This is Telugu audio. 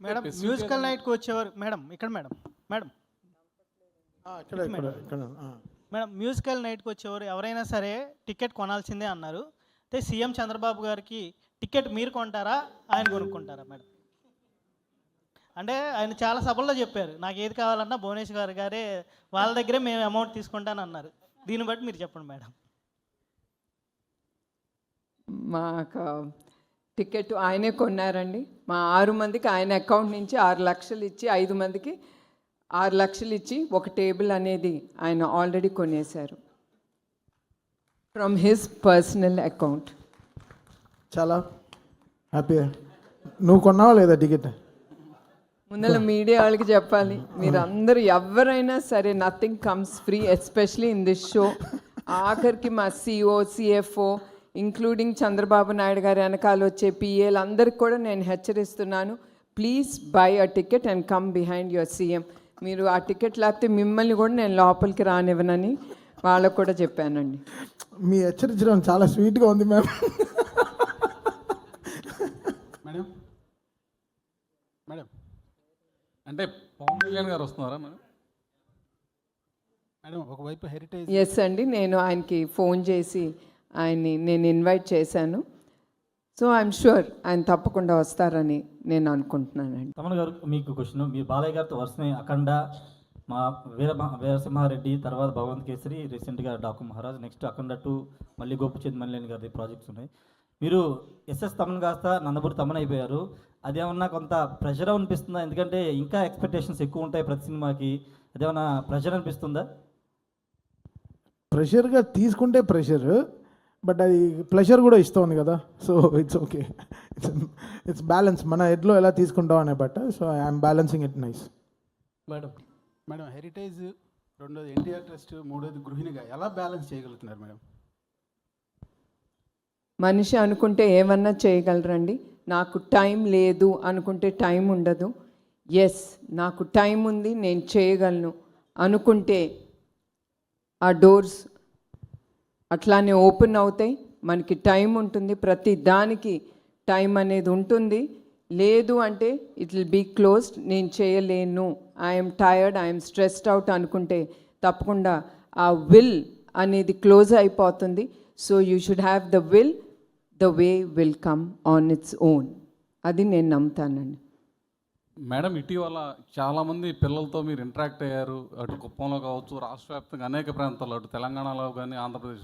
మేడం మ్యూజికల్ నైట్కి వచ్చేవారు. మేడం ఇక్కడ మేడం మేడం. ఆ, ఇక్కడ ఇక్కడ ఇక్కడ ఆ. మేడం మ్యూజికల్ నైట్కి వచ్చేవారు. ఎవరైనా సరే టికెట్ కొనాల్సిందే అన్నారు. అయితే సీఎం చంద్రబాబు గారికి టికెట్ మీరు కొంటారా? ఆయన కొనుక్కుంటారా మేడం? అంటే ఆయన చాలా సభల్లో చెప్పారు. నాకు ఏది కావాలన్నా భువనేష్ గారు గారే వాళ్ళ దగ్గరే మేము అమౌంట్ తీసుకుంటాను అన్నారు. దీన్ని బట్టి మీరు చెప్పండి మేడం. మాకు టికెట్ ఆయనే కొన్నారండి. మా ఆరు మందికి ఆయన అకౌంట్ నుంచి ఆరు లక్షలు ఇచ్చి ఐదు మందికి ఆరు లక్షలు ఇచ్చి ఒక టేబుల్ అనేది ఆయన ఆల్రెడీ కొనేశారు. From his personal account. చాలా హ్యాపీ. నువ్వు కొన్నావా లేదా టికెట్? ముందర మీడియా వాళ్ళకి చెప్పాలి. మీరు అందరూ ఎవరైనా సరే nothing comes free especially in this show. ఆఖరికి మా CEO CFO including Chandrababu Naidu గారి వెనకాల వచ్చే పిఏలు అందరికి కూడా నేను హెచ్చరిస్తున్నాను. Please buy a ticket and come behind your CM. మీరు ఆ టికెట్ లేకపోతే మిమ్మల్ని కూడా నేను లోపలికి రానివ్వనని వాళ్ళకు కూడా చెప్పానండి. మీ హెచ్చరించడం చాలా స్వీట్గా ఉంది మ్యామ్. మేడం? మేడం? అంటే పవన్ కళ్యాణ్ గారు వస్తున్నారా మేడం? మేడం ఒకవైపు హెరిటేజ్ ఎస్ అండి నేను ఆయనకి ఫోన్ చేసి ఆయన్ని నేను ఇన్వైట్ చేశాను. సో ఐఎమ్ షూర్ ఆయన తప్పకుండా వస్తారని నేను అనుకుంటున్నానండి. తమన్ గారు మీకు క్వశ్చన్. మీ బాలయ్య గారితో వరుసనే అఖండ మా వీర వీరసింహారెడ్డి తర్వాత భగవంత్ కేసరి రీసెంట్గా డాకు మహారాజ్ నెక్స్ట్ అఖండ టూ మళ్ళీ గోపిచంద్ మల్లేని గారి ప్రాజెక్ట్స్ ఉన్నాయి. మీరు ఎస్ఎస్ తమన్ కాస్త నందమూరి తమన్ అయిపోయారు. అదేమన్నా కొంత ప్రెషర్ అనిపిస్తుందా? ఎందుకంటే ఇంకా ఎక్స్పెక్టేషన్స్ ఎక్కువ ఉంటాయి ప్రతి సినిమాకి. అదేమన్నా ప్రెషర్ అనిపిస్తుందా? ప్రెషర్గా తీసుకుంటే ప్రెషర్ బట్ అది ప్లెషర్ కూడా ఇస్తుంది కదా. So it's okay it's it's balance మన హెడ్లో ఎలా తీసుకుంటాం అనే but so I'm balancing it nice madam madam Heritage రెండోది ఎన్టీఆర్ ట్రస్ట్ మూడోది గృహిణిగా ఎలా బ్యాలెన్స్ చేయగలుగుతున్నారు మేడం? మనిషి అనుకుంటే ఏమన్నా చేయగలరండి? నాకు టైం లేదు అనుకుంటే టైం ఉండదు. ఎస్ నాకు టైం ఉంది నేను చేయగలను అనుకుంటే ఆ డోర్స్ అట్లానే ఓపెన్ అవుతాయి. మనకి టైం ఉంటుంది. ప్రతి దానికి టైం అనేది ఉంటుంది. లేదు అంటే ఇట్ విల్ బీ క్లోజ్డ్. నేను చేయలేను. I'm tired I'm stressed out అనుకుంటే తప్పకుండా ఆ విల్ అనేది క్లోజ్ అయిపోతుంది. So you should have the will. The way will come on its own. అది నేను నమ్ముతానండి. మేడం ఇటీవల చాలామంది పిల్లలతో మీరు ఇంటరాక్ట్ అయ్యారు. అటు కుప్పంలో కావచ్చు రాష్ట్ర వ్యాప్తంగా అనేక ప్రాంతాల్లో అటు తెలంగాణలో కానీ ఆంధ్రప్రదేశ్